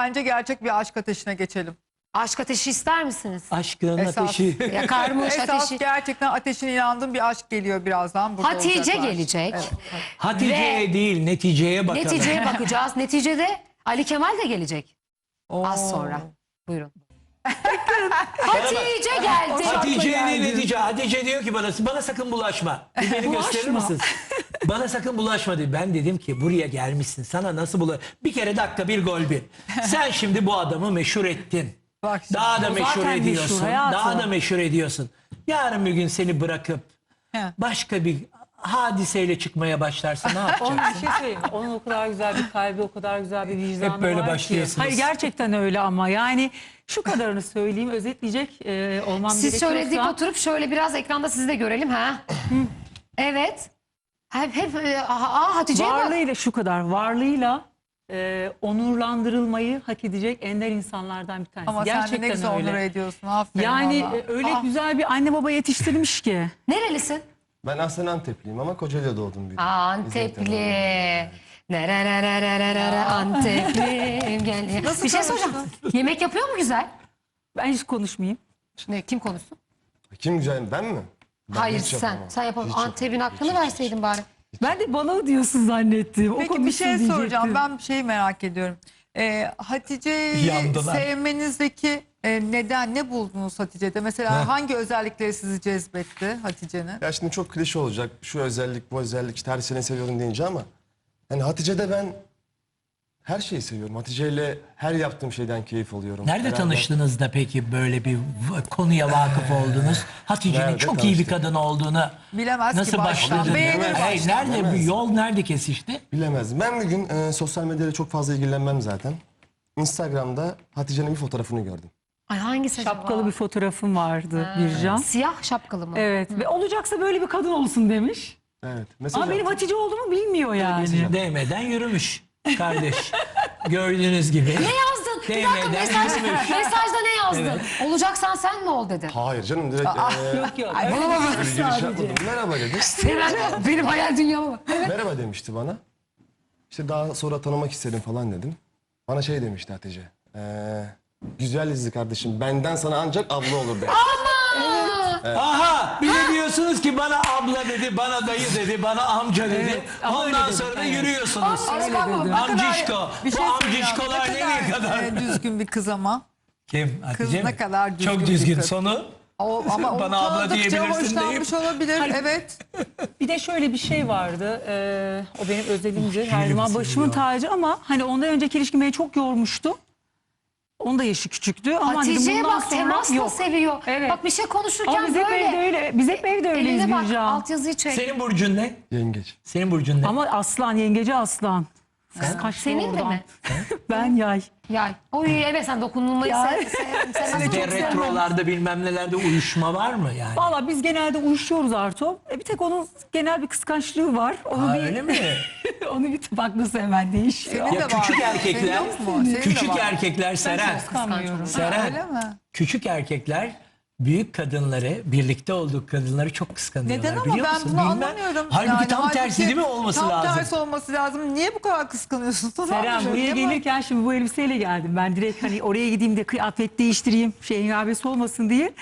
bence gerçek bir aşk ateşine geçelim. Aşk ateşi ister misiniz? Aşkın Esas. ateşi. Yakarmış Esas ateşi. gerçekten ateşine inandığım bir aşk geliyor birazdan. Burada Hatice olacaklar. gelecek. Evet. Hatice'ye Ve- değil neticeye bakalım. Neticeye bakacağız. Neticede Ali Kemal de gelecek. Az Oo. sonra. Buyurun. Hatice geldi. Hatice'ye ne netice? Hatice diyor ki bana, bana sakın bulaşma. Bir beni gösterir misiniz? bana sakın bulaşma dedi. Ben dedim ki buraya gelmişsin. Sana nasıl bula? Bir kere dakika bir gol bir. Sen şimdi bu adamı meşhur ettin. Bak. Daha da meşhur zaten meşhur ediyorsun. hayatım. Daha da meşhur ediyorsun. Yarın bir gün seni bırakıp He. başka bir hadiseyle çıkmaya başlarsa ne Onun yapacaksın? bir şey söyleyeyim. mi? Onun o kadar güzel bir kalbi, o kadar güzel bir vicdanı Hep böyle var ki. başlıyorsunuz. Hayır gerçekten öyle ama yani şu kadarını söyleyeyim, özetleyecek e, olmam Siz gerekiyorsa. şöyle dik oturup şöyle biraz ekranda sizi de görelim ha. evet. Hep hep e, aa, Hatice'ye bak. varlığıyla şu kadar, varlığıyla e, onurlandırılmayı hak edecek ender insanlardan bir tanesi. Ama sen gerçekten de ne güzel öyle. onur ediyorsun. Aferin Yani valla. e, öyle Ah, güzel bir anne baba yetiştirmiş ki. Nerelisin? Ben aslen Antepliyim ama Kocaeli'de doğdum büyüdüm. Aa, Antepli. Nerererererere Antepli. Gel. Nasıl bir şey soracağım. Yemek yapıyor mu güzel? Ben hiç konuşmayayım. Ne, kim konuşsun? Kim güzel ben mi? Ben Hayır hiç sen. yapamam. Sen yapalım. Hiç Antep'in yapamam. hakkını Hiç, hiç, verseydin bari. Ben de bana diyorsun zannettim. O Peki bir konuşsun şey soracağım. diyecektim. Ben bir şey merak ediyorum. Ee, Hatice'yi Yandılar. sevmenizdeki e, neden ne buldunuz Hatice'de? Mesela hangi özellikleri sizi cezbetti Hatice'nin? Ya şimdi çok klişe olacak. Şu özellik, bu özellik, işte her seni seviyorum deyince ama yani Hatice'de ben her şeyi seviyorum. Hatice ile her yaptığım şeyden keyif alıyorum. Nerede Beraber- tanıştınız da peki böyle bir v- konuya vakıf oldunuz? Hatice'nin Nerede çok iyi bir tanıştık? kadın olduğunu Bilemez ki nasıl baştan. Beğenir baştan. nerede bir Bilemez. yol nerede kesişti? Bilemezdim. Ben bir gün e, sosyal medyayla çok fazla ilgilenmem zaten. Instagram'da Hatice'nin bir fotoğrafını gördüm. Ay hangisi acaba? Şapkalı bir fotoğrafım vardı Bircan. Siyah şapkalı mı? Evet ve olacaksa böyle bir kadın olsun demiş. Evet. Mesaj Ama benim. Hatice olduğumu bilmiyor yani. Değmeden yürümüş kardeş. Gördüğünüz gibi. Ne yazdın? Bir dakika Değmeden mesaj, yürümüş. mesajda ne yazdın? Olacaksan sen mi ol dedi. Hayır canım direkt e, Yok yok. Ay, bana bak. bir giriş yapmadım. Merhaba dedi. Benim, benim hayal dünyama bak. Evet. Merhaba demişti bana. İşte daha sonra tanımak istedim falan dedim. Bana şey demişti Hatice. Ee, güzel izli kardeşim. Benden sana ancak abla olur dedi. Aha bir de diyorsunuz ki bana abla dedi, bana dayı dedi, bana amca dedi. ama öyle Ondan dedi, sonra da evet. yürüyorsunuz. Ama bak bu ne kadar- Amcişko. Bir şey Bu söyleyeceğim. amcişkolar Ne nereye kadar? e, düzgün bir kız ama. Kim? Hatice ne mi? kadar düzgün Çok bir düzgün. kız. Sonu O, ama Bana abla tanıdıkça diyebilirsin hoşlanmış olabilir. Evet. Bir de şöyle bir şey vardı. eee, o benim özelimdir. Her zaman başımın tacı ama hani ondan önceki ilişkim beni çok yormuştu. Onun da yaşı küçüktü ama dedim Hatice'ye bundan bak sonra temasla yok. seviyor. Evet. Bak bir şey konuşurken Ama biz hep böyle. evde öyle. Biz hep evde öyleyiz Eline bak Bircan. altyazıyı çek. senin burcun ne? Yengeç. Senin burcun ne? Ama aslan, yengeci aslan. Kıskançlı Senin de oradan. mi? Ben yay. Yay. Oy evet sen dokunulmayı Ya. sev, sev, sevmezsin. Çok sevmem. retrolarda bilmem nelerde uyuşma var mı yani? Valla biz genelde uyuşuyoruz Arto. E, bir tek onun genel bir kıskançlığı var. Onu Ha, bir, öyle mi? onu bir bak nasıl hemen değişiyor. Senin Ya de var. küçük Senin erkekler, yok mu? Senin de küçük var. erkekler Seren. Kıskanmıyorum. Seren. Öyle mi? Küçük erkekler büyük kadınları, birlikte olduk kadınları çok kıskanıyorlar. Neden ama biliyor ben musun? bunu Bilmem. anlamıyorum. Halbuki Yani tam tersi değil mi olması tam lazım? tersi olması lazım. Niye bu kadar kıskanıyorsun? Tamam Seren mı? buraya gelirken şimdi bu elbiseyle geldim. Ben direkt hani oraya gideyim de kıyafet değiştireyim. Şey hengabesi olmasın diye.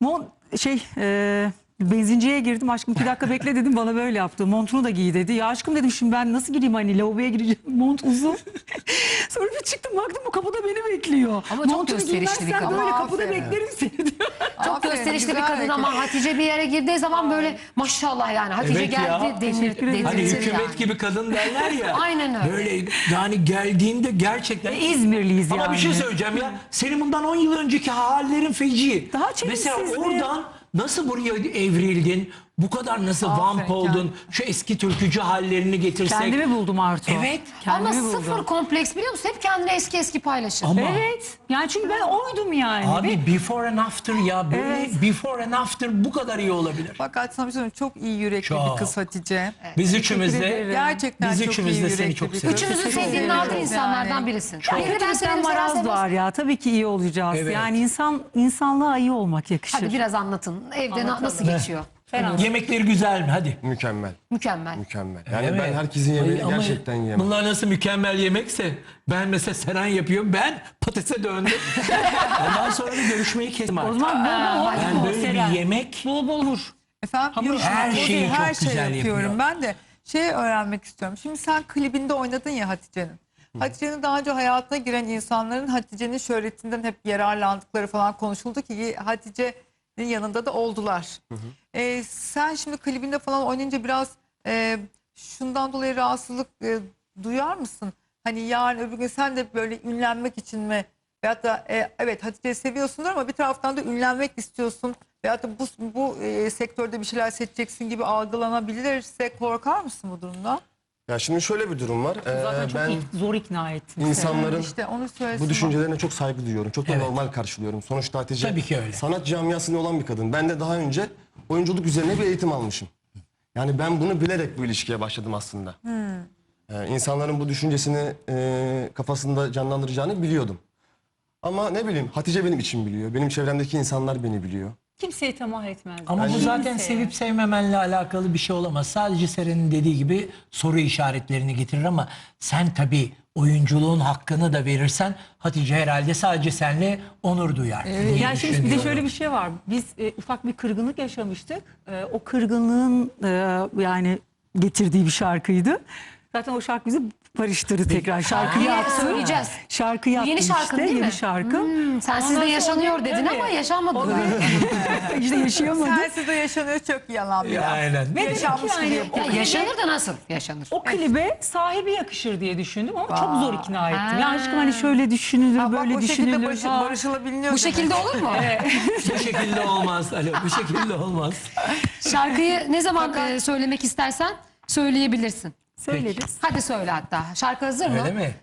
Mon şey e, benzinciye girdim. Aşkım iki dakika bekle dedim. Bana böyle yaptı. Montunu da giy dedi. Ya aşkım dedim şimdi ben nasıl gireyim hani lavaboya gireceğim. Mont uzun. Sonra bir çıktım baktım bu kapıda beni bekliyor. Ama çok Montunu gösterişli bir giymezsen kadın. böyle kapıda Aferin. beklerim seni diyor. Çok Aferin, gösterişli bir güzel kadın hareket. ama Hatice bir yere girdiği zaman böyle maşallah yani Hatice Evet ya. geldi denir, Teşekkür ederim. Hani hükümet yani. gibi kadın derler ya. Aynen öyle. Böyle yani geldiğinde gerçekten... İzmirliyiz Ama yani. bir şey söyleyeceğim ya. Senin bundan 10 yıl önceki hallerin feci. Daha Mesela çelimsizdi. oradan nasıl buraya evrildin? Bu kadar nasıl Aferin vamp oldun? Şu eski türkücü hallerini getirsek. Kendimi buldum Arto. Evet. Ama Kendimi buldum. sıfır kompleks biliyor musun? Hep kendini eski eski paylaşır. Ama Evet. Yani çünkü ben oydum yani. abi before and after ya böyle Evet. before and after bu kadar iyi olabilir. Fakat sana bir şey söyleyeyim, Çok iyi yürekli Çok. bir kız Hatice. Biz üçümüz de Gerçekten Biz çok üçümüz iyi de seni yürekli çok seviyoruz. Üçümüzün Çok sevdiğin seviyoruz nadir insanlardan yani. birisin. Çok. Birini ben sen maraz var ya. Tabii ki iyi olacağız. Evet. Yani insan insanlığa iyi olmak yakışır. Hadi biraz anlatın. Evde na- nasıl geçiyor? Fena. Yemekleri güzel mi? Hadi. Mükemmel. Mükemmel. Mükemmel. Yani Değil ben mi? herkesin yemeğini Ama gerçekten yiyemem. Bunlar nasıl mükemmel yemekse ben mesela Seren yapıyorum ben patatese döndüm. Ondan sonra da görüşmeyi kestim O artık. zaman bol bol Ben bol böyle Seren. bir yemek Bol bol vur. Efendim Hamur yok, işi. Her o değil, şeyi her çok güzel yapıyorum. yapıyor. Ben de şey öğrenmek istiyorum. Şimdi sen klibinde oynadın ya Hatice'nin. Hatice'nin daha önce hayatına giren insanların Hatice'nin şöhretinden hep yararlandıkları falan konuşuldu ki Hatice'nin yanında da oldular. Ee, sen şimdi klibinde falan oynayınca biraz e, şundan dolayı rahatsızlık e, duyar mısın? Hani yarın öbür gün sen de böyle ünlenmek için mi? Veyahut da e, evet Hatice'yi seviyorsundur ama bir taraftan da ünlenmek istiyorsun. Veyahut da bu, bu e, sektörde bir şeyler seçeceksin gibi algılanabilirse korkar mısın bu durumdan? Ya şimdi şöyle bir durum var. Ee, Zaten çok ben ik- zor ikna ettim. insanların İşte onu söylesin. bu düşüncelerine çok saygı duyuyorum. Çok da Evet. normal karşılıyorum. Sonuçta Hatice Tabii ki öyle. sanat camiasında olan bir kadın. Ben de daha önce oyunculuk üzerine bir eğitim almışım. Yani ben bunu bilerek bu ilişkiye başladım aslında. Ee, insanların bu düşüncesini e, kafasında canlandıracağını biliyordum. Ama ne bileyim Hatice benim için biliyor. Benim çevremdeki insanlar beni biliyor. Kimseye tamah etmez. Ama bu Kimseye. zaten sevip sevmemenle alakalı bir şey olamaz. Sadece Seren'in dediği gibi soru işaretlerini getirir ama sen tabii oyunculuğun hakkını da verirsen Hatice herhalde sadece senle onur duyar. diye Yani şimdi bir de düşünüyorum. şöyle bir şey var. Biz e, ufak bir kırgınlık yaşamıştık. E, o kırgınlığın e, yani getirdiği bir şarkıydı. Zaten o şarkı bizi barıştırdı tekrar. Şarkıyı Ha, yaptı. söyleyeceğiz. Şarkıyı Yeni yaptım şarkın işte. değil mi? Yeni şarkı. Hmm, sen sizde Ondan yaşanıyor dedin ama yaşanmadı. işte yaşayamadık. Sensiz de yaşanıyor çok yalan bir Ya, laf. Aynen. Ve Yaşanmış yani gibi o yapıyor. Ya yaşanır da nasıl yaşanır? O klibe sahibi yakışır diye düşündüm ama çok zor ikna ettim. Ya aşkım hani şöyle düşünülür, Ha, bak böyle o şekilde düşünülür. barış, Ha. barışılabiliyor. Bu demek. şekilde olur mu? Bu şekilde olmaz. Alo, bu şekilde olmaz. Şarkıyı ne zaman e, söylemek istersen söyleyebilirsin. Söyleriz. Hadi söyle hatta. Şarkı hazır mı? Öyle mi?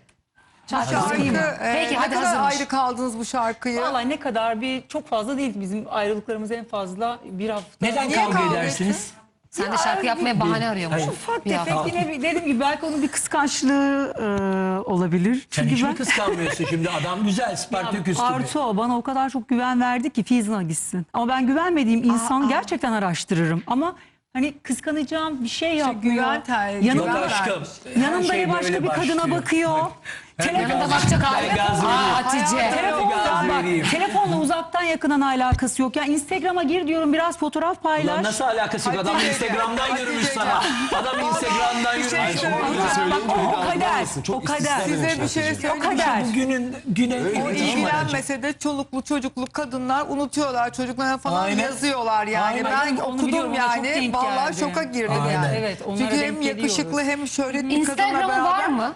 Şarkı Şarkı, mı? e, Peki ne hadi kadar hazırmış. ayrı kaldınız bu şarkıyı? Vallahi ne kadar bir çok fazla değil bizim ayrılıklarımız en fazla bir hafta. Neden Niye kavga kavga edersiniz? Sen de şarkı yapmaya bahane arıyormuş. Hayır. Ufak Bir tefek hafta. yine bir- dediğim gibi belki onun bir kıskançlığı e, olabilir. Sen Çünkü hiç mi ben kıskanmıyorsun şimdi? Adam güzel, Spartaküs gibi. Arto bana o kadar çok güven verdi ki Fizan'a gitsin. Ama ben güvenmediğim insan gerçekten araştırırım. Ama hani kıskanacağım bir şey yapmıyor. güven ter- Yanım- Yok güven aşkım. Yanımda şey başka bir kadına bakıyor. Gaz- bakacak hali. gaz Aa. Hatice. Telefonla, bak, uzaktan yakından alakası yok. Ya Instagram'a gir diyorum biraz fotoğraf paylaş. Lan nasıl alakası yok? Adam Hatice- Instagram'dan Hatice- yürümüş sana. Adam Instagram'dan Bir şey yürümüş. söyleyeceğim. Öyle söyleyince o- bir de kader, anlamazsın. Çok o kader. istisna Size bir şey Hatice. söyleyeyim. O kadar. Bugünün güne O ilgilenmese de çoluklu çocuklu kadınlar unutuyorlar çocuklarına falan Aynen. yazıyorlar yani. Aynen. Ben Onu okudum biliyorum, ona çok yani denk vallahi geldi. şoka girdim Aynen. yani. Evet, onlara Çünkü hem denk yakışıklı geliyoruz. hem şöhretli bir kadınla Instagram'ı beraber. var mı?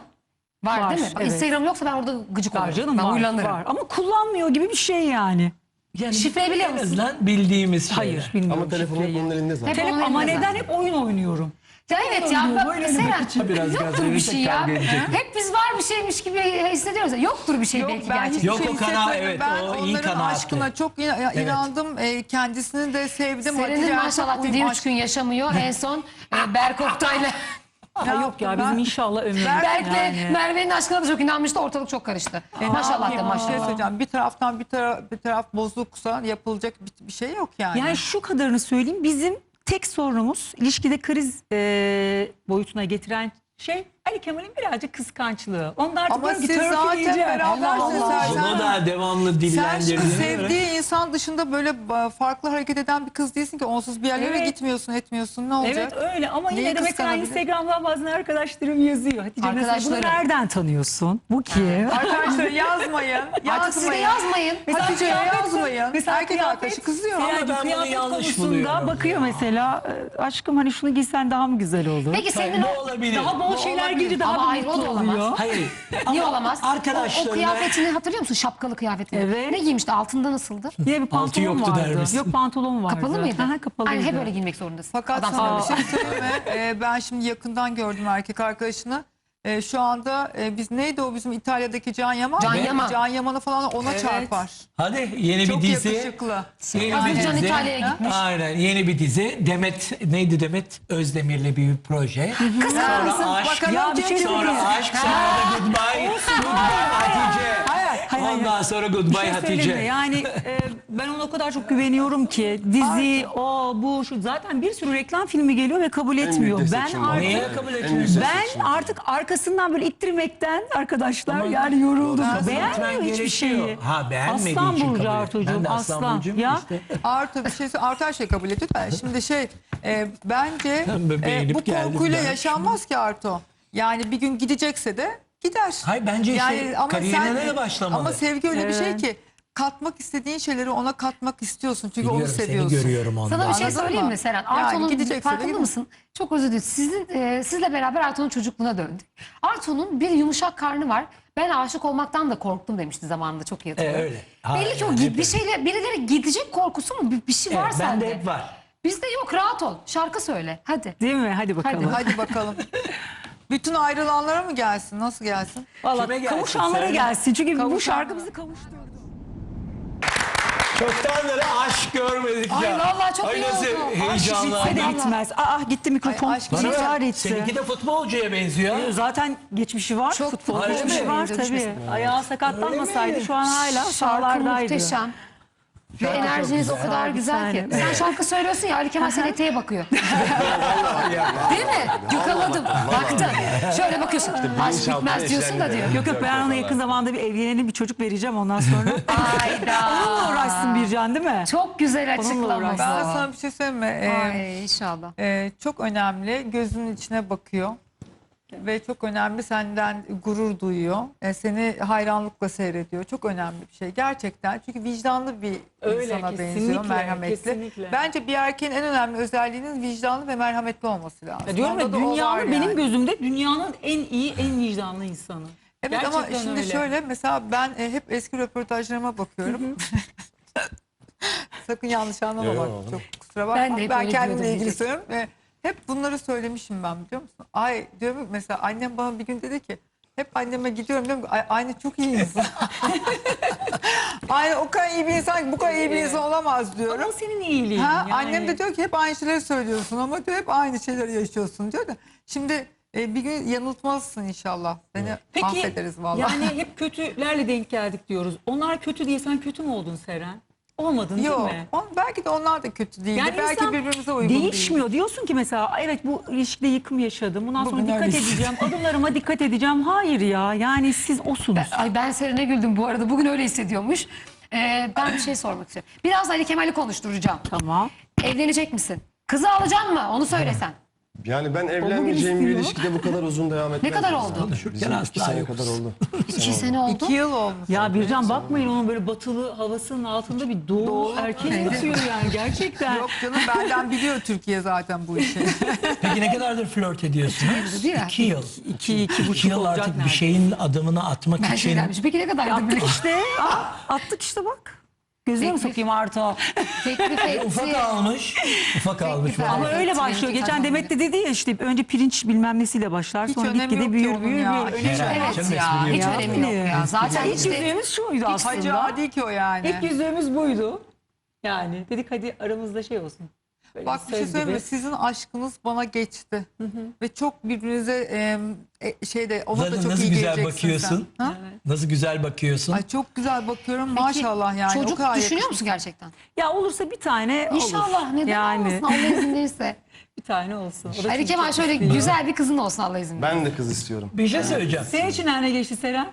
Var, Var, değil mi? Bak, evet. Instagram yoksa ben orada gıcık Var olurum. canım ben var, uylanırım. var. Ama kullanmıyor gibi bir şey yani. Yani Şifreyi biliyor en musun? azından bildiğimiz şeyler. Hayır bilmiyorum. Ama telefonun şifreyi. onun elinde zaten. Hep onun ama elinde neden zaten. hep oyun oynuyorum? Ya evet ya bak Böyle Seren Biraz gaz yoktur bir şey ya. kavga edecek. Hep biz var bir şeymiş gibi hissediyoruz. Yoktur bir şey Yok belki ben gerçekten. hiçbir Yok, şey o kana- hissetmedim. evet, ben o iyi onların kanaatte. aşkına çok ina- inandım. E, kendisini de sevdim. Seren'in Hatice maşallah Ersoy dediği üç gün yaşamıyor. En son e, Berk Oktay'la Ha, yok ya bizim inşallah ömrümüz Berk'le yani. Merve'nin aşkına da çok inanmıştı. Ortalık çok karıştı. maşallah de Bir şey maşallah. söyleyeceğim. Bir taraftan bir taraf, bir taraf bozuksa yapılacak bir, bir şey yok yani. Yani şu kadarını söyleyeyim. Bizim tek sorunumuz ilişkide kriz e, boyutuna getiren şey Ali Kemal'in birazcık kıskançlığı. Onlar da Ama diyorum ki siz törpüleyeceğim. zaten berabersiniz. Allah Sen- Bunu da devamlı Sen şimdi dillendirdiğine göre. sevdiği insan dışında böyle farklı hareket eden bir kız değilsin ki onsuz bir yerlere Evet. gitmiyorsun etmiyorsun ne olacak? Evet öyle ama Neyi yine de mesela kıskanabilir? Instagram'dan bazen arkadaşlarım yazıyor. Hatice mesela bunu Arkadaşlarım. nereden tanıyorsun? Bu kim? Arkadaşlar yazmayın. Artık siz de Yazmayın. yazmayın. Hatice'ye yazmayın. Mesela Erkek kıyafet- arkadaşı kızıyor. Ama ben bunu kıyafet yanlış konusunda buluyorum bakıyor ya. mesela e, aşkım hani şunu giysen daha mı güzel olur? Peki senin Bu o... olabilir. Daha bol şeyler giyince daha Ama da hayır, o mutlu da olamaz. oluyor. Hayır. Niye Ama olamaz? O, o Arkadaşlarına... kıyafetini hatırlıyor musun? Şapkalı kıyafetini. Evet. Ne giymişti? Altında nasıldı? Yine bir Altı pantolon yoktu der vardı. misin? Yok pantolon vardı. Kapalı mıydı? Aha, kapalıydı. Aynen hep öyle giymek zorundasın. Fakat Adam sana sana bir şey söyleyeyim mi? Ee, ben şimdi yakından gördüm erkek arkadaşını. Ee, şu anda e, biz neydi o bizim İtalya'daki Can Yaman? Can mı? Yaman. Can Yaman'ı falan ona Evet. çarpar. Hadi yeni Çok bir dizi. yakışıklı. Yeni Aynen. bir Can dizi. İtalya'ya gitmiş. Aynen yeni bir dizi. Demet neydi Demet Özdemir'le bir proje. Kıskanır mısın? Sonra aşk. Bakalım Ya bir şey Sonra aşk sonra da goodbye. Goodbye Hatice. Hayır, hayır, Ondan sonra Bir goodbye şey Hatice. mi? Yani e, ben ona o kadar çok güveniyorum ki dizi, o, bu, şu zaten bir sürü reklam filmi geliyor ve kabul En etmiyor. Ben artık Niye kabul etmiyorsun? ben artık arkasından böyle ittirmekten arkadaşlar Ama yani yoruldum. Beğenmiyor hiçbir şeyi. Ha, beğenmediği Aslan için kabul. Artucuğum Ben de aslan aslan. Ya işte. Arto bir şey Arto her şeyi kabul ediyor da şimdi şey e, bence Ben de e, bu korkuyla ben. yaşanmaz ki Arto. Yani bir gün gidecekse de gider. Hayır, bence işte kariyerine de başlamalı. Ama sevgi öyle bir şey ki katmak istediğin şeyleri ona katmak istiyorsun. Çünkü onu Biliyorum, seni seviyorsun. görüyorum onda. Sana bir şey söyleyeyim mi Seren? Yani Arto'nun de farkında mısın? Çok özür dilerim. Sizin, e, sizle beraber Arto'nun çocukluğuna döndük. Arto'nun bir yumuşak karnı var. Ben aşık olmaktan da korktum demişti zamanında çok iyi hatırlıyorum. E, öyle. Ha, Belli ki o yani bir şeyle birileri gidecek korkusu mu? Bir, bir şey var Evet, sende. bende hep var. Bizde yok rahat ol. Şarkı söyle. Hadi. değil mi? Hadi bakalım. Hadi bakalım. Bütün ayrılanlara mı gelsin? Nasıl gelsin? Kime gelsin? kavuşanlara Söyle. gelsin. Çünkü bu Kavuşanlara. şarkı bizi kavuşturdu. Çoktandır aşk görmedik Ay, ya. vallahi çok Ay iyi nasıl oldu. Aşk heyecanlandım. Bitse de bitmez. Aa gitti mikrofon. Ay, aşk Bana etti. seninki de futbolcuya benziyor. Zaten geçmişi var. Çok Futbol futbolcu geçmişi var tabii. Ayağı sakatlanmasaydı şu an hala Şarkı sahalardaydı. muhteşem. Ve enerjiniz o kadar güzel ki. Sen şarkı söylüyorsun ya Ali Kemal eteğe bakıyor. Değil mi? Yakaladım. Baktın. Şöyle bakıyorsun. Aşk bitmez diyorsun da diyor. Yok yok ben ona yakın zamanda bir evlenelim bir çocuk vereceğim ondan sonra. Hayda. Onunla uğraşsın Bircan değil mi? Çok güzel Onunla açıklaması. Ben sana bir şey söyleyeyim mi? Ee, Ay inşallah. e, çok önemli. Gözünün içine bakıyor. Ve çok önemli senden gurur duyuyor. E, seni hayranlıkla seyrediyor. Çok önemli bir şey. Gerçekten. Çünkü vicdanlı bir Öyle, insana benziyor. Merhametli. kesinlikle. Bence bir erkeğin en önemli özelliğinin vicdanlı ve merhametli olması lazım. Ya diyorum ya dünyanın benim yani. gözümde dünyanın en iyi en vicdanlı insanı. Evet ama Gerçekten şimdi öyle. şöyle mesela ben e, hep eski röportajlarıma bakıyorum. Sakın yanlış anlama bak. Çok kusura bakma. Ben Ben, kendimle ilgili söylüyorum. Ve hep bunları söylemişim ben biliyor musun? Ay diyorum mesela annem bana bir gün dedi ki hep anneme gidiyorum diyorum ki "Ay, aynı çok iyi insan. aynı o kadar iyi bir insan ki bu kadar iyi bir insan olamaz diyorum. Ama senin iyiliğin. Ha, yani. Annem de diyor ki hep aynı şeyleri söylüyorsun ama diyor hep aynı şeyleri yaşıyorsun diyor da. Şimdi e, bir gün yanıltmazsın inşallah. Seni Peki affederiz vallahi. yani hep kötülerle denk geldik diyoruz. Onlar kötü diye sen kötü mü oldun Seren? Olmadın Yok. değil mi? on- belki de onlar da kötü değildi. Yani belki insan birbirimize uygun Değişmiyor. Diyorsun ki mesela evet bu ilişkide yıkım yaşadım. Bundan sonra Bugün dikkat öylesin. edeceğim. Adımlarıma dikkat edeceğim. Hayır ya. Yani siz osunuz. Ay ben Seren'e güldüm bu arada. Bugün öyle hissediyormuş. Ee, ben bir şey sormak istiyorum. Biraz Ali Kemal'i konuşturacağım. Tamam. Evlenecek misin? Kızı alacaksın mı? Onu söylesen. Yani ben evlenmeyeceğim bir istiyor. ilişkide bu kadar uzun devam etmez. kadar oldu? Konuşurken Bizim iki asla sene yokuz. kadar oldu. İki sene oldu. İki yıl olmuş. Ya Bircan bakmayın onun böyle batılı havasının altında bir doğu, Doğu. erkeği yatıyor yani gerçekten. Yok canım benden biliyor Türkiye zaten bu işi. Peki ne kadardır flört ediyorsunuz? Değil mi? İki yıl. İki, iki buçuk İki yıl olacak artık bir neredeyse. şeyin adımını atmak Ben şey için. dermiş. Peki ne kadar Attık işte. Attık işte bak. Gözüne mi Teklif. sokayım Arto? Teklif etti. Ufak almış. Ufak almış. güzel. Ama öyle Evet, başlıyor. benimki Geçen tamam. Demet de dedi ya işte önce pirinç bilmem nesiyle başlar. Hiç sonra önemi gitgide yok ki büyür onun büyür ya. büyür. Herhalde. Canım, Evet ya. espri Hiç yok. önemi yok ya. Zaten İlk işte yüzüğümüz şuydu Hacı aslında. adi ki o yani. İlk yüzüğümüz buydu. Yani dedik hadi aramızda şey olsun. Böyle Bak bir şey söyleyeyim mi? Sizin aşkınız bana geçti. Ve çok birbirinize e, şeyde ona da Zaten çok nasıl iyi güzel geleceksin bakıyorsun. sen. Ha? Nasıl güzel bakıyorsun. Ay çok güzel bakıyorum Peki, maşallah yani. o Çocuk kadar düşünüyor musun gerçekten? Ya olursa bir tane olur. İnşallah. Neden yani, olmasın Allah izin verirse. bir tane olsun. O da Ali çünkü Kemal çok şöyle istiyor. güzel bir kızın olsun Allah izin verirse. Ben de kız istiyorum. Bir şey söyleyeceğim. Senin için ne geçti Seren?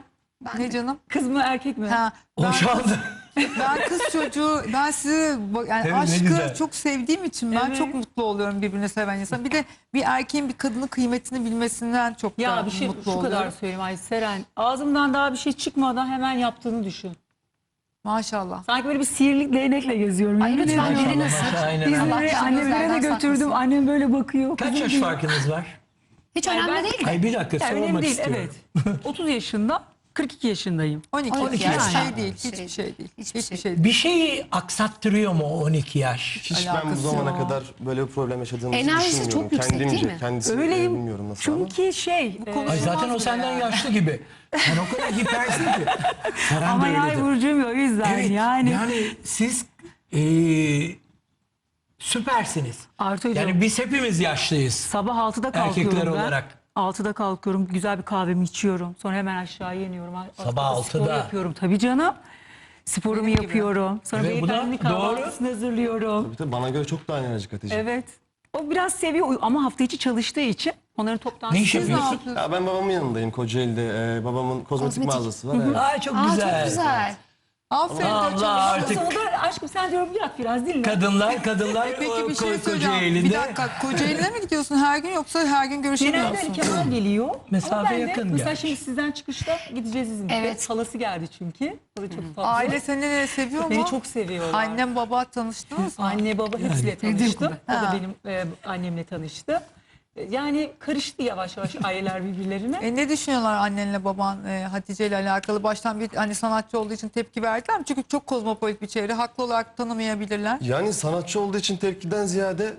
Ne canım? Kız mı erkek mi? Ha, O ben, şu anda ben kız çocuğu, ben sizi yani Evet, aşkı çok sevdiğim için ben Evet. çok mutlu oluyorum birbirini seven insan. Bir de bir erkeğin bir kadının kıymetini bilmesinden çok Ya bir şey mutlu şu oluyorum. kadar söyleyeyim ay Seren. Ağzımdan daha bir şey çıkmadan hemen yaptığını düşün. Maşallah. Sanki böyle bir sihirli değnekle geziyorum. Ay lütfen sık. Aynen. İzmir'e annemlere de götürdüm. saklasın. Annem böyle bakıyor. kaç yaş farkınız var? Hiç önemli ben- değil mi? Ay bir dakika Ya sormak önemli değil istiyorum. evet. 30 yaşında 42 yaşındayım. 12, 12 hiçbir yaş. şey değil. Şey Hiçbir şey değil. Hiçbir Hiçbir şey. şey değil. Bir şeyi aksattırıyor mu o 12 yaş? Hiç ben bu Alakası zamana yok. kadar böyle bir problem yaşadığımızı Enerjisi düşünmüyorum. çok yüksek, değil mi? Öyleyim. bilmiyorum nasıl ama. Çünkü şey e, konu- Ay zaten o senden yaşlı gibi. Sen o kadar hipersin ki. Seren ama de yay öyledir. burcuyum ya o yüzden Evet, yani. yani. siz eee, süpersiniz. Artucuğum Yani biz hepimiz yaşlıyız. sabah 6'da kalkıyorum Erkekler ben. olarak. 6'da kalkıyorum. Güzel bir kahvemi içiyorum. Sonra hemen aşağıya iniyorum. Sabah Altıda Spor 6'da. yapıyorum tabii canım. Sporumu Benim gibi. yapıyorum. Sonra Evet, bu da beyefendi kahvaltısını hazırlıyorum. Bir de bana göre çok daha enerjik Hatice. Evet. O biraz seviyor ama hafta içi çalıştığı için onların toplantısı. Ne iş Siz ne yapıyorsun? yapıyorsunuz? Ya ben babamın yanındayım Kocaeli'de. Ee, babamın kozmetik, Kozmetik. mağazası var. evet. Aa çok Aa, güzel. çok güzel. Aferin Allah Hatice. artık aşkım sen diyorum bırak biraz dinle. kadınlar kadınlar Peki bir şey ko- söyleyeceğim. Kocaeli'nde Bir dakika Kocaeli'ne mi gidiyorsun her gün yoksa her gün görüşemiyor Genelde musun? Kemal geliyor. Mesafe Ama ben de yakın Mesela gerçi. şimdi sizden çıkışta gideceğiz İzmit'e. Evet. Halası geldi çünkü. O da çok tatlı. Aile seni de seviyor mu? Beni çok seviyorlar. Annem baba tanıştınız mı? Anne baba hepsiyle tanıştım. O Ha. da benim e, annemle tanıştı. Yani karıştı yavaş yavaş aileler birbirlerine. E ne düşünüyorlar annenle baban e, Hatice ile alakalı? Baştan bir hani sanatçı olduğu için tepki verdiler mi? Çünkü çok kozmopolit bir çevre. Haklı olarak tanımayabilirler. Yani sanatçı olduğu için tepkiden ziyade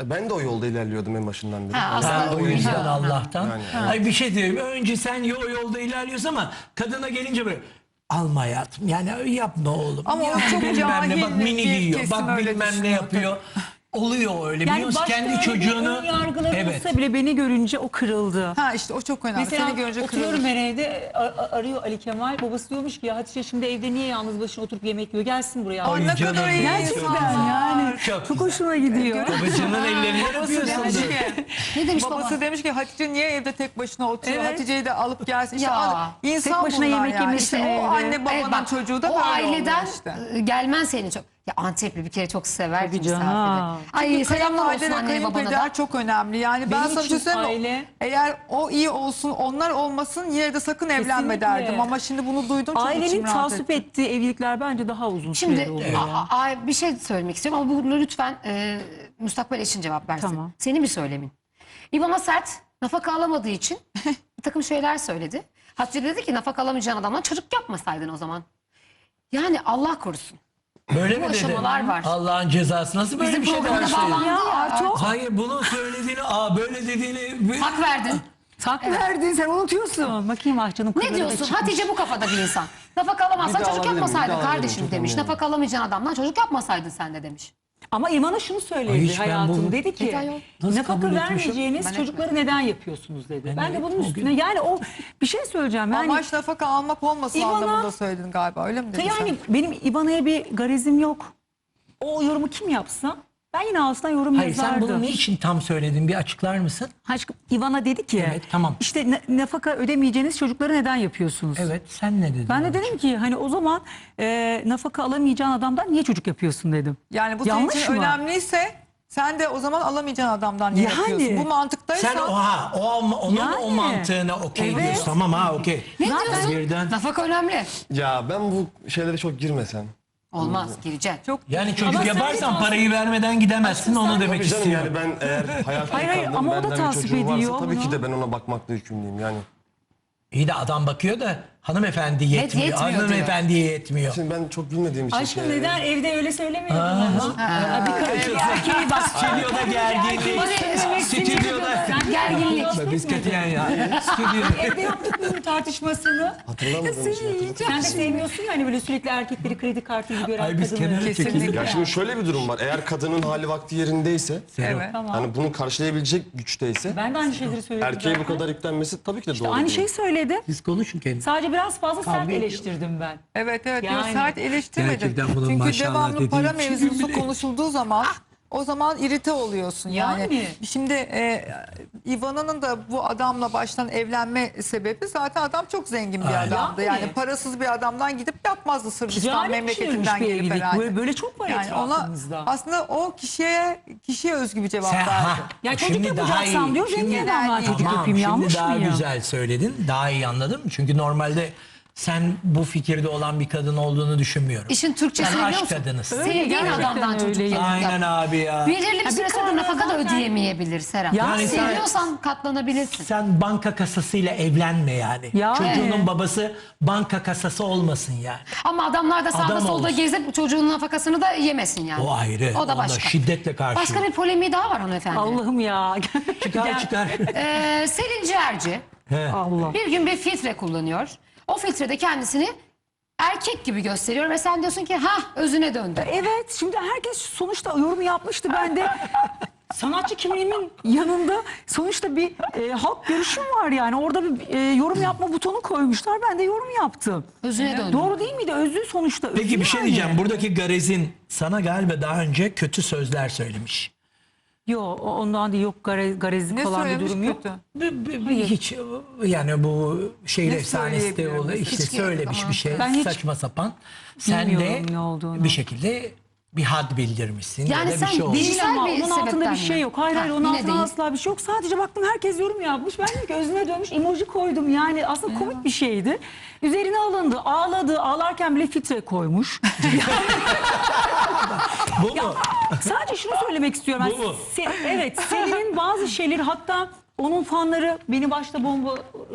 e, ben de o yolda ilerliyordum en başından beri. Ha, Yani aslında- Ha, o yüzden Ha. Allah'tan. Yani, Ay bir şey diyeyim. Önce sen yo yolda ilerliyorsun ama kadına gelince böyle alma hayatım. Yani yapma oğlum. Ama o Yani çok bilmem ne, cahil bak mini giyiyor. kesim Bak öyle bilmem ne düşünüyor yapıyor. Oluyor öyle. Yani Biliyorsun başta kendi öyle bir çocuğunu. ön yargıları Evet. olsa bile beni görünce o kırıldı. Ha işte o çok önemli. Mesela Seni görünce oturuyorum kırılır. ben evde a- a- arıyor Ali Kemal. Babası diyormuş ki ya Hatice şimdi evde niye yalnız başına oturup yemek yiyor? Gelsin buraya. Ay ne canım kadar iyi. Gerçekten yani. Çok Çok hoşuma gidiyor. Babacının ellerinden öpüyorsun. demiş da. ki, Ne demiş babası baba? demiş ki Hatice niye evde tek başına oturuyor? Evet. Hatice'yi de alıp gelsin. İşte Ya. al- insan Tek başına bunlar yemek yani. yemesi İşte evde. o anne babanın Evet, bak, çocuğu da o böyle aileden işte. e, gelmen seni çok. Ya Antepli bir kere çok sever Tabii misafiri. canım. Ay selamlar olsun anneye babana da. çok önemli. Yani ben Benim sana bir için şey söyleyeyim mi? aile- Eğer o iyi olsun, onlar olmasın yine de sakın evlenme Kesinlikle. derdim. Ama şimdi bunu duydum çok Ailenin içim rahat tasvip etti. ettiği evlilikler bence daha uzun Şimdi süreli oluyor. a- a- bir şey söylemek istiyorum ama bunu lütfen e, müstakbel eşin cevap versin. Tamam. Senin bir söylemin. İvana Sert nafaka alamadığı için bir takım şeyler söyledi. Hatice dedi ki nafaka alamayacağın adamdan çocuk yapmasaydın o zaman. Yani Allah korusun. Böyle mi dedi? aşamalar var. Allah'ın cezası nasıl böyle Bizim bir şey programda bağlandı ya. Arto Hayır bunu söylediğini, aa böyle dediğini... Hak verdin. tak verdin sen unutuyorsun. Bakayım ah canım. Ne diyorsun? Hatice bu kafada bir insan. Nafaka alamazsan Bir çocuk alabilir miyim? yapmasaydın Bir kardeşim çok demiş. anlıyorum. Nafaka alamayacağın adamdan çocuk yapmasaydın sen de demiş. Ama İvan'a şunu Ay, söyledi hiç ben hayatım. bunu- Dedi ki Neden yok? Nasıl kabul nafaka etmişim? vermeyeceğiniz Ben çocukları neden yapıyorsunuz dedi. Ben, de bunun üstüne gün- yani o bir şey söyleyeceğim. Yani, Amaç nafaka almak olmasın İvana- anlamında söyledin galiba öyle mi dedin yani sen? benim İvan'a bir garezim yok. O yorumu kim yapsa ben yine altından yorum Hayır sen yazardım. bunu niçin tam söyledin bir açıklar mısın? Aşkım İvan'a dedi ki Evet, tamam. işte ne- nafaka ödemeyeceğiniz çocukları neden yapıyorsunuz? Evet sen ne dedin? Ben de dedim ki hani o zaman e, nafaka alamayacağın adamdan niye çocuk yapıyorsun dedim. Yani bu senin Yanlış için mı? önemliyse sen de o zaman alamayacağın adamdan niye Yani. yapıyorsun? Bu mantıktaysan Sen oha o onun Yani. o mantığına okey Evet. diyorsun. Tamam ha okey. Ne Zaten diyorsun? birden- Nafaka önemli. Ya ben bu şeylere çok girmesem. Olmaz gireceksin. çok Yani çocuk Ama sen yaparsan de- parayı vermeden gidemezsin onu demek Tabii canım istiyorum. yani ben eğer hayatımda Hayır, hayır, kaldım, ama o da benden bir tasvip çocuğum varsa ediyor tabii ki bunu. de ben ona bakmakla yükümlüyüm yani. İyi de adam bakıyor da hanımefendi yetmiyor. yetmiyor diyor. Hanımefendiye yetmiyor. Şimdi ben çok bilmediğim için Aşkım şey- neden evde öyle söylemiyor musun? Bir bir erkeği bak. Stüdyoda gerginlik. Stüdyoda. Gerginlik. Biz katiyen ya. Stüdyo. Evde yaptık bunun tartışmasını. Hatırlamadığım için hatırladım. Sen de sevmiyorsun ya hani böyle sürekli erkekleri kredi kartı gibi gören Ay biz kadınları. kenara çekildik. Ya şimdi şöyle bir durum var. Eğer kadının hali vakti yerindeyse, evet. Tamam. hani bunu karşılayabilecek güçteyse, Ben de aynı şeyleri söyledim. erkeğe bu zaten. kadar yüklenmesi tabii ki de doğru Aynı değil. şeyi söyledi. Siz konuşun kendiniz. Sadece biraz fazla sert Kavga ediyor. eleştirdim ben. Evet evet Yani. yok sert eleştirmedim. Gerçekten bunun Çünkü maşallah devamlı dediği para için mevzusu konuşulduğu zaman o zaman irite oluyorsun yani. Yani. Şimdi e, Ivana'nın da bu adamla baştan evlenme sebebi zaten adam çok zengin bir Aynen. adamdı. Yani. Yani parasız bir adamdan gidip yapmazdı Sırbistan Ticari memleketinden gelip herhalde. Böyle, böyle çok var yani ona aslında o kişiye kişiye özgü bir cevap Sen, verdi. ha, Ya çocuk şimdi daha yapacaksam iyi. diyor Şimdi- zengin adamlar çocuk Tamam, yapayım yanlış şimdi daha güzel söyledin. Daha iyi anladım. Çünkü normalde sen bu fikirde olan bir kadın olduğunu düşünmüyorum. İşin Türkçesi Sen biliyor aşk musun? kadınısın. Öyle, Sevdiğin gerçekten adamdan çocuk öyle. yapıp Aynen abi ya. Belirli bir süre sonra nafaka da ödeyemeyebilir Serap. Yani sen- Seviyorsan katlanabilirsin. Sen banka kasasıyla evlenme yani. Ya. Çocuğunun babası banka kasası olmasın yani. Ama adamlar da sağda Adam solda olsun. gezip çocuğun nafakasını da yemesin yani. O ayrı. O da Ona başka. şiddetle karşıyım. Başka bir polemiği daha var hanımefendi. Allah'ım ya. Çıkar çıkar. Ee, Selin Ciğerci He. Allah. bir gün bir filtre kullanıyor. O filtrede kendisini erkek gibi gösteriyor ve sen diyorsun ki ha özüne döndü. Evet şimdi herkes sonuçta yorum yapmıştı ben de. sanatçı kimliğimin yanında sonuçta bir e, halk görüşüm var yani. Orada bir e, yorum yapma butonu koymuşlar. Ben de yorum yaptım. Özüne döndü. Doğru değil miydi? Özü sonuçta. özü Peki bir şey yani. diyeceğim. Buradaki Garez'in sana galiba daha önce kötü sözler söylemiş. Yok ondan değil yok gare, garezlik falan bir durum yok. B- b- b- Hiç yani bu şehir Ne efsanesi de söyleyebilirim? oluyor. İşte Hiç söylemiş ama. bir şey Ben hiç saçma sapan. Sen de bilmiyorum ne olduğunu. bir şekilde bir had bildirmişsin Yani ya da sen bir şey olmuş. değil- ama bir onun altında sebepten bir şey mi? yok. Hayır Ha, hayır onun yine altında değil. asla bir şey yok. Sadece baktım herkes yorum yapmış. Ben de gözüne dönmüş emoji koydum. Yani aslında komik bir şeydi. Üzerine alındı. Ağladı. Ağlarken bile filtre koymuş. Bu mu? Sadece şunu söylemek istiyorum. Bu mu? Se- evet Selin'in bazı şeyleri hatta onun fanları beni başta bomba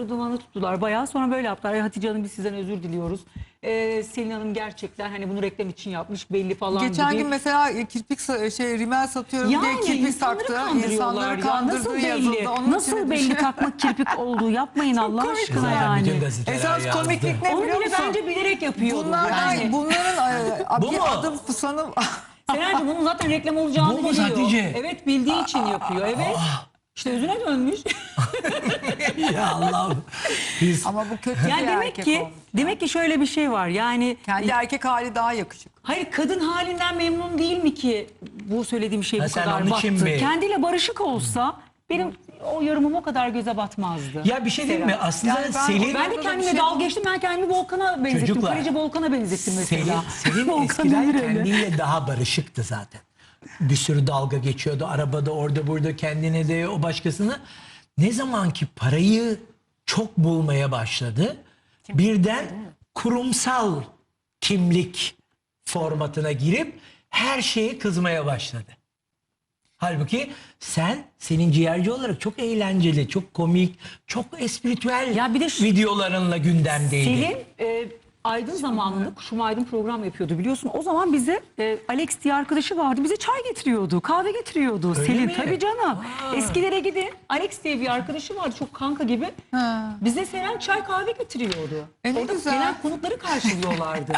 dumanı tuttular bayağı. Sonra böyle yaptılar. "Ay Hatice Hanım biz sizden özür diliyoruz. Ee, Selin Hanım gerçekten hani bunu reklam için yapmış belli falan Geçen gibi. gün mesela e, kirpik sa- şey rimel satıyorum diye kirpik insanları taktı. kandırıyorlar İnsanları ya. kandırdığı Nasıl yazıldı. belli? Onun Nasıl belli bir şey- takmak kirpik olduğu yapmayın Allah aşkına Zaten bütün yani. gazeteler Esas yazdı. komiklik ne Onu biliyor bile musun? bence bilerek yapıyordu. Bunlardan, yani. bunların e, Bu bir mu? adım sanım Senelerce bunun zaten reklam olacağını Bu mu biliyor. Hatice? Evet bildiği için yapıyor. Evet. İşte özüne dönmüş. ya Allah'ım. Biz ama bu kötü yani bir demek erkek ki olmuş. demek ki şöyle bir şey var. Yani Kendi erkek hali daha yakışık. hayır kadın halinden memnun değil mi ki bu söylediğim şey Ha, bu sen kadar onun battı. mi? Kendiyle barışık olsa benim o yorumum o kadar göze batmazdı. ya bir şey diyeyim mi? Aslında Yani ben- Selin Ben de Orada bir kendime şey- dalga geçtim. Ben kendimi Volkan'a benzettim. Çocuklar. Kaleci Volkan'a benzettim mesela. Selin, Selin Volkan eskiden kendiyle daha barışıktı zaten. Bir sürü dalga geçiyordu. Arabada orada burada kendine de o başkasını. Ne zaman ki parayı çok bulmaya başladı. Birden kurumsal kimlik formatına girip her şeye kızmaya başladı. Halbuki sen senin ciğerci olarak çok eğlenceli, çok komik, çok espritüel Ya bir de şu- videolarınla gündemdeydin. Selin e, Aydın zamanında Kuşum Aydın program yapıyordu biliyorsun. O zaman bize e, Alex diye arkadaşı vardı. Bize çay getiriyordu, kahve getiriyordu. Selin mi? tabii canım. Eskilere gidin.Alex diye bir arkadaşı vardı çok kanka gibi. Bize Selen çay kahve getiriyordu. E ne Orada güzel. gelen konukları karşılıyorlardı.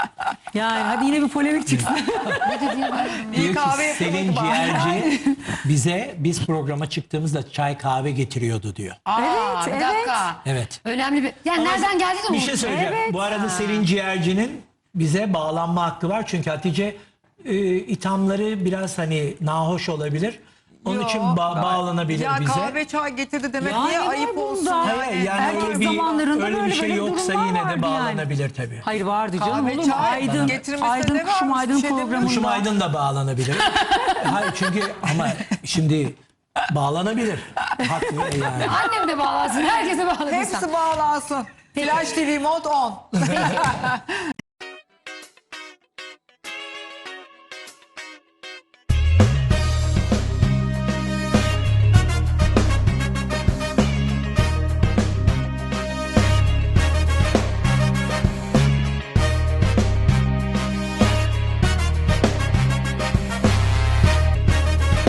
yani hadi yine bir polemik çıksın. Diyor ki kahve Selin. Ciğerci bize biz programa çıktığımızda çay kahve getiriyordu diyor. Aa, Evet, bir evet. dakika. Evet. Önemli bir... Yani Ama nereden geldi de Bir şey söyleyeceğim. Evet. Bu arada Selin Ciğerci'nin bize bağlanma hakkı var. Çünkü Hatice e, ithamları biraz hani nahoş olabilir. Onun Yo, için ba- bağlanabilir ya bize. kahve çay getirdi demek Ya niye ne var ayıp olsun? bunda? Hayır, yani Erkek öyle bir, zamanlarında öyle bir böyle şey böyle yoksa durumlar yine vardı de yani. bağlanabilir tabii. Hayır vardı canım Kahve, olur mu? çay Aydın, getirmesine Aydın ne Kuşum varmış? Aydın Bir şey programında. demiyorum. Kuşum Aydın da bağlanabilir. Hayır çünkü ama şimdi bağlanabilir. Haklı yani. Annem de bağlansın, herkese bağlasın. Hepsi bağlansın. Flash TV Mode 10.